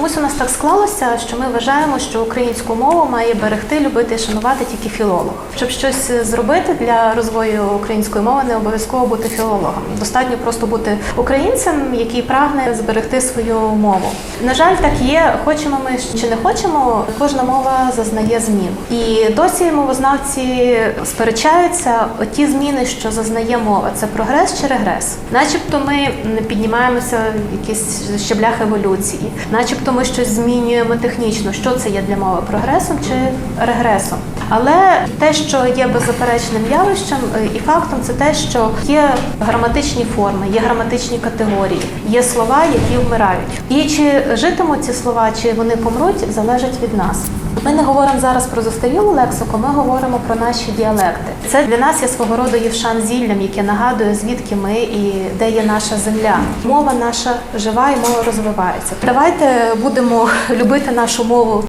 Чомусь у нас так склалося, що ми вважаємо, що українську мову має берегти, любити і шанувати тільки філолог. Щоб щось зробити для розвою української мови, не обов'язково бути філологом. Достатньо просто бути українцем, який прагне зберегти свою мову. На жаль, так є. Хочемо ми чи не хочемо, кожна мова зазнає змін. І досі мовознавці сперечаються ті зміни, що зазнає мова. Це прогрес чи регрес? Начебто ми піднімаємося в якісь щеблях еволюції, начебто ми щось змінюємо технічно. Що це є для мови прогресом чи регресом? Але те, що є беззаперечним явищем е, і фактом, це те, що є граматичні форми, є граматичні категорії, є слова, які вмирають. І чи житимуть ці слова, чи вони помруть, залежить від нас. Ми не говоримо зараз про застарілу лексику, ми говоримо про наші діалекти. Це для нас є свого роду євшан зіллям, яке нагадує, звідки ми і де є наша земля. Мова наша жива і мова розвивається. Давайте будемо любити нашу мову